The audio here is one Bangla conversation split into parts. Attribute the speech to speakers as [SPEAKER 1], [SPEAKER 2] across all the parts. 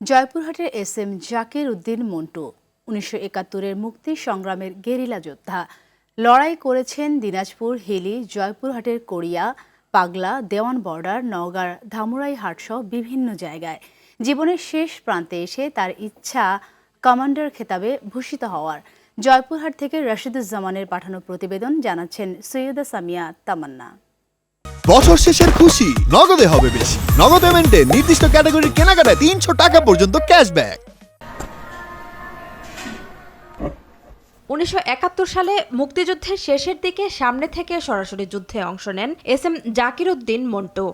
[SPEAKER 1] জয়পুরহাটের এস এম জাকির উদ্দিন মন্টু, উনিশশো একাত্তরের মুক্তি সংগ্রামের গেরিলা যোদ্ধা। লড়াই করেছেন দিনাজপুর, হিলি, জয়পুরহাটের কোরিয়া, পাগলা, দেওয়ান বর্ডার, নওগাঁর ধামুরাই হাটসহ বিভিন্ন জায়গায়। জীবনের শেষ প্রান্তে এসে তার ইচ্ছা কমান্ডার খেতাবে ভূষিত হওয়ার। জয়পুরহাট থেকে রশিদুজ্জামানের পাঠানো প্রতিবেদন জানাচ্ছেন সৈয়দা সামিয়া তামান্না।
[SPEAKER 2] বছর শেষের খুশি। নগদে হবে বেশি। নগদ পেমেন্টে নির্দিষ্ট ক্যাটাগরির কেনাকাটায় তিনশো টাকা পর্যন্ত ক্যাশব্যাক
[SPEAKER 3] উনিশশো একাত্তর সালে মুক্তিযুদ্ধের শেষের দিকে সামনে থেকে সরাসরি যুদ্ধে অংশ নেন এস এম জাকির উদ্দিন মন্টু।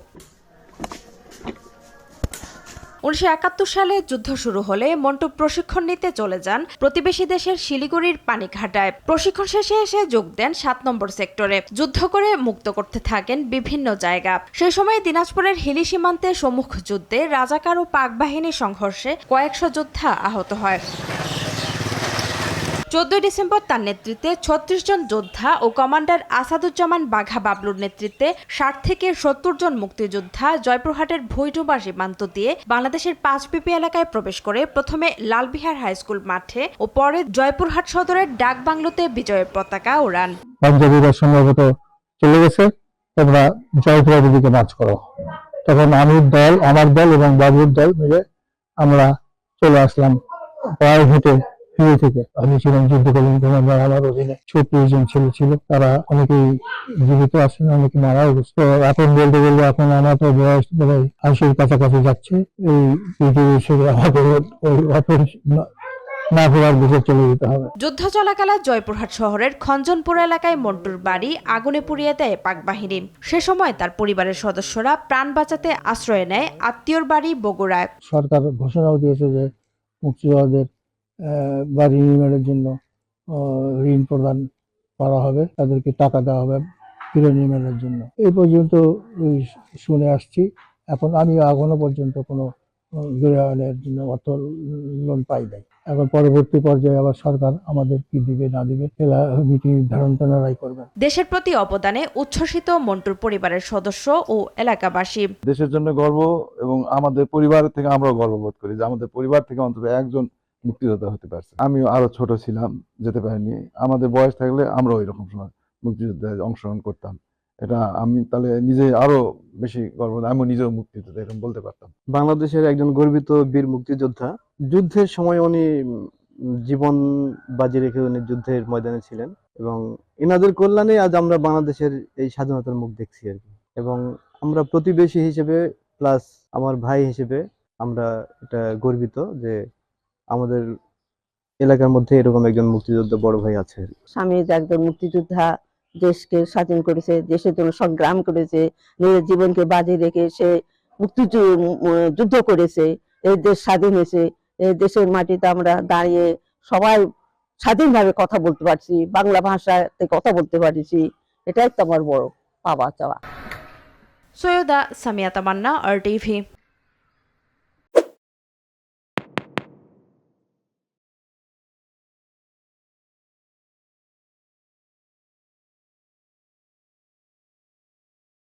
[SPEAKER 3] উনিশশো একাত্তর সালে যুদ্ধ শুরু হলে মন্টু প্রশিক্ষণ নিতে চলে যান প্রতিবেশী দেশের শিলিগুড়ির পানিঘাটায়। প্রশিক্ষণ শেষে এসে যোগ দেন সাত নম্বর সেক্টরে। যুদ্ধ করে মুক্ত করতে থাকেন বিভিন্ন জায়গা। সেই সময় দিনাজপুরের হিলি সীমান্তে সম্মুখ যুদ্ধে রাজাকার ও পাক বাহিনীর সংঘর্ষে কয়েকশো যোদ্ধা আহত হয়। চোদ্দই ডিসেম্বর তার নেতৃত্বে ছত্রিশ জন যোদ্ধা ও কমান্ডার আসাদুজ্জামান বাঘা বাবলুর নেতৃত্বে ষাট থেকে সত্তর জন মুক্তিযোদ্ধা জয়পুরহাটের ভৈরবা সীমান্ত দিয়ে বাংলাদেশের পাঁচপিপি এলাকায় প্রবেশ করে প্রথমে লালবিহার হাই স্কুল মাঠে ও পরে জয়পুরহাট সদরের ডাক বাংলোতে বিজয়ের পতাকা ওড়ান
[SPEAKER 4] পাঞ্জাবিরা সম্ভবত চলে গেছে, তোমরা জয়পুরের দিকে মার্চ করো। তখন আমির দল, আমার দল এবং বাবুর দল মিলে আমরা চলে আসলাম পায়ে হেঁটে। ফিরে থেকে। আমি ছিলাম যুদ্ধকালীন আমার অধীনে ছত্রিশ জন ছেলে ছিল। তারা অনেকেই জীবিত আছেন অনেকে মারাও গেছে এখন বলতে গেলে এখন আমার তো বয়স প্রায় আশির কাছাকাছি যাচ্ছে। এই পৃথিবী হিসেবে আমাদের ওই না- না ফেরার দিকে চলে যেতে হবে।
[SPEAKER 3] যুদ্ধ চলাকালে জয়পুরহাট শহরের খঞ্জনপুর এলাকায় মন্টুর বাড়ি আগুনে পুড়িয়ে দেয় পাক বাহিনী। সে সময় তার পরিবারের সদস্যরা প্রাণ বাঁচাতে আশ্রয় নেয় আত্মীয়র বাড়ি বগুড়ায়।
[SPEAKER 4] সরকার ঘোষণাও দিয়েছে যে মুক্তিযোদ্ধাদের বাড়ি নির্মাণের জন্য ঋণ প্রদান করা হবে তাদেরকে টাকা দেওয়া হবে গৃহ নির্মাণের জন্য। এই পর্যন্ত শুনে আসছি। এখন আমি এখনও পর্যন্ত কোনো গৃহায়নের জন্য অর্থ লোন পাই নাই। এখন পরবর্তী পর্যায়ে আবার সরকার আমাদের কি দিবে না দিবে সেটা নীতি নির্ধারণ তেনারাই করবেন।
[SPEAKER 3] দেশের প্রতি অবদানে উচ্ছ্বসিত মন্টুর পরিবারের সদস্য ও এলাকাবাসী।
[SPEAKER 5] দেশের জন্য গর্ব এবং আমাদের পরিবার থেকে আমরাও গর্ববোধ করি যে আমাদের পরিবার থেকে অন্তত একজন মুক্তিযোদ্ধা হতে পারছে। আমি আরও ছোট ছিলাম, যেতে পারিনি। আমাদের বয়স থাকলে আমরা ওই রকম সময় মুক্তিযুদ্ধে অংশগ্রহণ করতাম। এটা আমি তাহলে নিজে আরও বেশি গর্ব আমি নিজেও মুক্তিযোদ্ধা, এরকম বলতে পারতাম।
[SPEAKER 6] বাংলাদেশের একজন গর্বিত বীর মুক্তিযোদ্ধা, যুদ্ধের সময় উনি জীবন বাজি রেখে উনি যুদ্ধের ময়দানে ছিলেন এবং এনাদের কল্যাণে আজ আমরা বাংলাদেশের এই স্বাধীনতার মুখ দেখছি আর কি। এবং আমরা প্রতিবেশী হিসেবে প্লাস আমার ভাই হিসেবে আমরা এটা গর্বিত যে আমাদের এলাকার মধ্যে এরকম একজন মুক্তিযোদ্ধা বড় ভাই আছে।
[SPEAKER 7] স্বামী যে একজন মুক্তিযোদ্ধা দেশকে স্বাধীন করেছে দেশের জন্য সংগ্রাম করেছে নিজের জীবনকে বাজি রেখে সে মুক্তিযুদ্ধ যুদ্ধ করেছে এই দেশ স্বাধীন হয়েছে এই দেশের মাটিতে আমরা দাঁড়িয়ে সবাই স্বাধীনভাবে কথা বলতে পারছি বাংলা ভাষাতে কথা বলতে পারছি এটাই তো আমার বড় পাওয়া চাওয়া।
[SPEAKER 3] Syeda Samia Tamanna R TV.